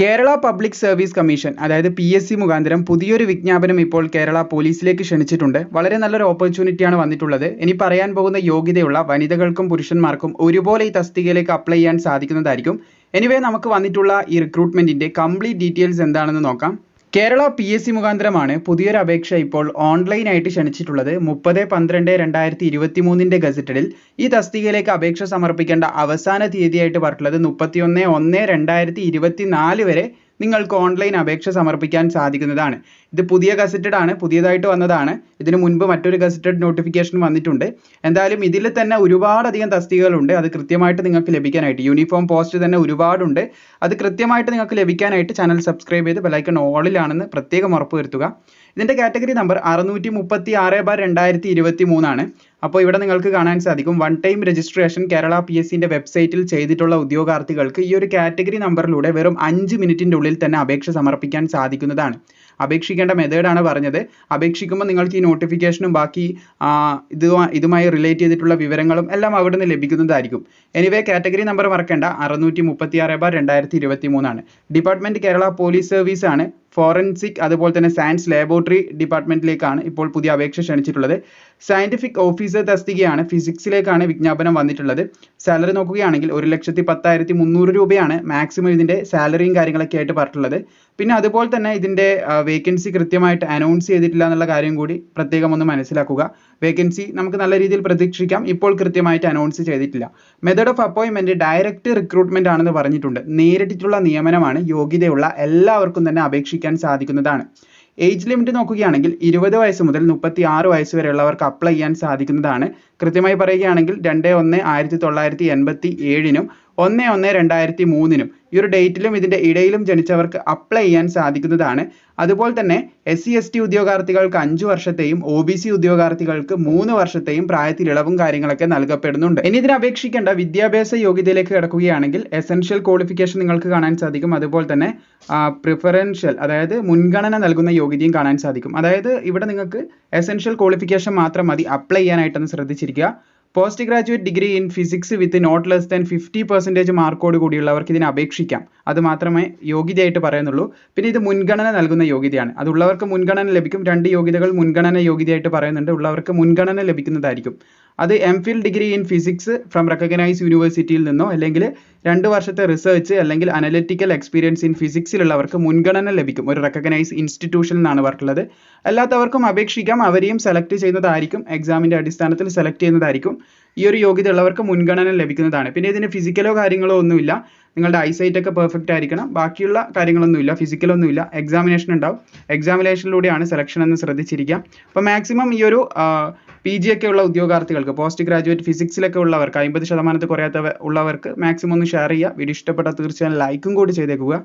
Kerala public service commission അതായത് P S C മുഖാന്തരം പുതിയൊരു വിജ്ഞാപനം ഇപ്പോൾ കേരള പോലീസിലേക്ക് ക്ഷണിച്ചിട്ടുണ്ട്. വളരെ നല്ലൊരു ഓപ്പർച്യൂണിറ്റിയാണ് വന്നിട്ടുള്ളത്. ഇനി പറയാൻ പോകുന്ന യോഗ്യതയുള്ള വനിതകൾക്കും പുരുഷന്മാർക്കും ഒരുപോലെ ഈ തസ്തികയിലേക്ക് അപ്ലൈ ചെയ്യാൻ സാധിക്കുന്നതായിരിക്കും. എനിവേ നമുക്ക് വന്നിട്ടുള്ള ഈ റിക്രൂട്ട്മെന്റിന്റെ കംപ്ലീറ്റ് ഡീറ്റെയിൽസ് എന്താണെന്ന് നോക്കാം. കേരള പി എസ് സി മുഖാന്തരമാണ് പുതിയൊരു അപേക്ഷ ഇപ്പോൾ ഓൺലൈനായിട്ട് ക്ഷണിച്ചിട്ടുള്ളത്. മുപ്പത് പന്ത്രണ്ട് രണ്ടായിരത്തി ഇരുപത്തി മൂന്നിന്റെ ഗസറ്റഡിൽ ഈ തസ്തികയിലേക്ക് അപേക്ഷ സമർപ്പിക്കേണ്ട അവസാന തീയതിയായിട്ട് പറഞ്ഞിട്ടുള്ളത് മുപ്പത്തിയൊന്ന് ഒന്ന് രണ്ടായിരത്തി ഇരുപത്തി നാല് വരെ നിങ്ങൾക്ക് ഓൺലൈൻ അപേക്ഷ സമർപ്പിക്കാൻ സാധിക്കുന്നതാണ്. ഇത് പുതിയ ഗസറ്റഡ് ആണ് പുതിയതായിട്ട് വന്നതാണ്. ഇതിനു മുൻപ് മറ്റൊരു ഗസറ്റഡ് നോട്ടിഫിക്കേഷൻ വന്നിട്ടുണ്ട്. എന്തായാലും ഇതിൽ തന്നെ ഒരുപാടധികം തസ്തികകളുണ്ട്. അത് കൃത്യമായിട്ട് നിങ്ങൾക്ക് ലഭിക്കാനായിട്ട്. യൂണിഫോം പോസ്റ്റ് തന്നെ ഒരുപാടുണ്ട്. അത് കൃത്യമായിട്ട് നിങ്ങൾക്ക് ലഭിക്കാനായിട്ട് ചാനൽ സബ്സ്ക്രൈബ് ചെയ്ത് ബെലൈക്കൺ ഓളിലാണെന്ന് പ്രത്യേകം ഉറപ്പുവരുത്തുക. ഇതിന്റെ കാറ്റഗറി നമ്പർ അറുന്നൂറ്റി മുപ്പത്തി ആറ് ബാർ രണ്ടായിരത്തി ഇരുപത്തി മൂന്നാണ് അപ്പോൾ ഇവിടെ നിങ്ങൾക്ക് കാണാൻ സാധിക്കും one time registration Kerala P S സിന്റെ വെബ്സൈറ്റിൽ ചെയ്തിട്ടുള്ള ഉദ്യോഗാർത്ഥികൾക്ക് ഈ ഒരു കാറ്റഗറി നമ്പറിലൂടെ വെറും അഞ്ച് മിനിറ്റിന്റെ ഉള്ളിൽ തന്നെ അപേക്ഷ സമർപ്പിക്കാൻ സാധിക്കുന്നതാണ്. അപേക്ഷിക്കേണ്ട മെത്തേഡാണ് പറഞ്ഞത്. അപേക്ഷിക്കുമ്പോൾ നിങ്ങൾക്ക് ഈ നോട്ടിഫിക്കേഷനും ബാക്കി ഇത് ഇതുമായി റിലേറ്റ് ചെയ്തിട്ടുള്ള വിവരങ്ങളും എല്ലാം അവിടെ നിന്ന് ലഭിക്കുന്നതായിരിക്കും. എനിവേ കാറ്റഗറി നമ്പർ മറക്കേണ്ട. അറുന്നൂറ്റി മുപ്പത്തി ആറ് ബാർ രണ്ടായിരത്തി ഇരുപത്തി മൂന്നാണ് ഡിപ്പാർട്ട്മെന്റ് കേരള പോലീസ് സർവീസ് ആണ്. ഫോറൻസിക് അതുപോലെ തന്നെ സയൻസ് ലബോറട്ടറി ഡിപ്പാർട്ട്മെന്റിലേക്കാണ് ഇപ്പോൾ പുതിയ അപേക്ഷ ക്ഷണിച്ചിട്ടുള്ളത്. സയന്റിഫിക് ഓഫീസർ തസ്തികയാണ് ഫിസിക്സിലേക്കാണ് വിജ്ഞാപനം വന്നിട്ടുള്ളത്. സാലറി നോക്കുകയാണെങ്കിൽ ഒരു ലക്ഷത്തി പത്തായിരത്തി മുന്നൂറ് രൂപയാണ് മാക്സിമം ഇതിന്റെ സാലറിയും കാര്യങ്ങളൊക്കെ ആയിട്ട് പറഞ്ഞിട്ടുള്ളത്. പിന്നെ അതുപോലെ തന്നെ ഇതിന്റെ വേക്കൻസി കൃത്യമായിട്ട് അനൗൺസ് ചെയ്തിട്ടില്ല എന്നുള്ള കാര്യം കൂടി പ്രത്യേകം ഒന്ന് മനസ്സിലാക്കുക. വേക്കൻസി നമുക്ക് നല്ല രീതിയിൽ പ്രതീക്ഷിക്കാം. ഇപ്പോൾ കൃത്യമായിട്ട് അനൗൺസ് ചെയ്തിട്ടില്ല. മെത്തേഡ് ഓഫ് അപ്പോയിൻമെന്റ് ഡയറക്റ്റ് റിക്രൂട്ട്മെന്റ് ആണെന്ന് പറഞ്ഞിട്ടുണ്ട്. നേരിട്ടിട്ടുള്ള നിയമനമാണ് യോഗ്യതയുള്ള എല്ലാവർക്കും തന്നെ അപേക്ഷിക്കാൻ സാധിക്കുന്നതാണ്. ഏജ് ലിമിറ്റ് നോക്കുകയാണെങ്കിൽ ഇരുപത് വയസ്സ് മുതൽ മുപ്പത്തി ആറ് വയസ്സ് വരെയുള്ളവർക്ക് അപ്ലൈ ചെയ്യാൻ സാധിക്കുന്നതാണ്. കൃത്യമായി പറയുകയാണെങ്കിൽ രണ്ട് ഒന്ന് ആയിരത്തി തൊള്ളായിരത്തി എൺപത്തി ഏഴിനും ഒന്ന് ഒന്ന് രണ്ടായിരത്തി മൂന്നിനും ഈ ഒരു ഡേറ്റിലും ഇതിന്റെ ഇടയിലും ജനിച്ചവർക്ക് അപ്ലൈ ചെയ്യാൻ സാധിക്കുന്നതാണ്. അതുപോലെ തന്നെ എസ് സി എസ് ടി ഉദ്യോഗാർത്ഥികൾക്ക് അഞ്ച് വർഷത്തെയും ഒ ബി സി ഉദ്യോഗാർത്ഥികൾക്ക് മൂന്ന് വർഷത്തെയും പ്രായത്തിൽ ഇളവും കാര്യങ്ങളൊക്കെ നൽകപ്പെടുന്നുണ്ട്. ഇനി ഇതിന് അപേക്ഷിക്കേണ്ട വിദ്യാഭ്യാസ യോഗ്യതയിലേക്ക് കിടക്കുകയാണെങ്കിൽ എസെൻഷ്യൽ ക്വാളിഫിക്കേഷൻ നിങ്ങൾക്ക് കാണാൻ സാധിക്കും. അതുപോലെ തന്നെ പ്രിഫറൻഷ്യൽ അതായത് മുൻഗണന നൽകുന്ന യോഗ്യതയും കാണാൻ സാധിക്കും. അതായത് ഇവിടെ നിങ്ങൾക്ക് എസെൻഷ്യൽ ക്വാളിഫിക്കേഷൻ മാത്രം മതി. അപ്ലൈ ചെയ്യാനായിട്ടൊന്ന് ശ്രദ്ധിച്ചിരിക്കുക. Post graduate degree in physics with not less than fifty percentage മാർക്കോട് കൂടിയുള്ളവർക്ക് ഇതിനെ അപേക്ഷിക്കാം. അത് മാത്രമേ യോഗ്യതയായിട്ട് പറയുന്നുള്ളൂ. പിന്നെ ഇത് മുൻഗണന നൽകുന്ന യോഗ്യതയാണ്. അതുള്ളവർക്ക് മുൻഗണന ലഭിക്കും. രണ്ട് യോഗ്യതകൾ മുൻഗണന യോഗ്യതയായിട്ട് പറയുന്നുണ്ട്. ഉള്ളവർക്ക് മുൻഗണന ലഭിക്കുന്നതായിരിക്കും. അത് M Phil degree in physics from recognise യൂണിവേഴ്സിറ്റിയിൽ നിന്നോ അല്ലെങ്കിൽ രണ്ട് വർഷത്തെ റിസർച്ച് അല്ലെങ്കിൽ അനലിറ്റിക്കൽ എക്സ്പീരിയൻസ് ഇൻ ഫിസിക്സിലുള്ളവർക്ക് മുൻഗണന ലഭിക്കും. ഒരു റെക്കഗ്നൈസ് ഇൻസ്റ്റിറ്റ്യൂഷനിൽ നിന്നാണ് വർക്കുള്ളത്. അല്ലാത്തവർക്കും അപേക്ഷിക്കാം. അവരെയും സെലക്ട് ചെയ്യുന്നതായിരിക്കും. എക്സാമിന്റെ അടിസ്ഥാനത്തിൽ സെലക്ട് ചെയ്യുന്നതായിരിക്കും. ഈ ഒരു യോഗ്യത ഉള്ളവർക്ക് മുൻഗണന ലഭിക്കുന്നതാണ്. പിന്നെ ഇതിന് ഫിസിക്കലോ കാര്യങ്ങളോ ഒന്നുമില്ല. നിങ്ങളുടെ ഐസൈറ്റ് ഒക്കെ പെർഫെക്റ്റ് ആയിരിക്കണം. ബാക്കിയുള്ള കാര്യങ്ങളൊന്നുമില്ല. ഫിസിക്കലൊന്നുമില്ല എക്സാമിനേഷൻ ഉണ്ടാവും. എക്സാമിനേഷനിലൂടെയാണ് സെലക്ഷൻ എന്ന് ശ്രദ്ധിച്ചിരിക്കുക. അപ്പോൾ മാക്സിമം ഈ ഒരു പി ജി ഒക്കെ ഉള്ള ഉദ്യോഗാർത്ഥികൾക്ക് പോസ്റ്റ് ഗ്രാജുവേറ്റ് ഫിസിക്സിലൊക്കെ ഉള്ളവർക്ക് അമ്പത് ശതമാനത്തിൽ കുറയാത്ത ഉള്ളവർക്ക് മാക്സിമം ഒന്ന് ഷെയർ ചെയ്യുക. വീഡിയോ ഇഷ്ടപ്പെട്ടാൽ തീർച്ചയായും ലൈക്കും കൂടി ചെയ്തേക്കുക.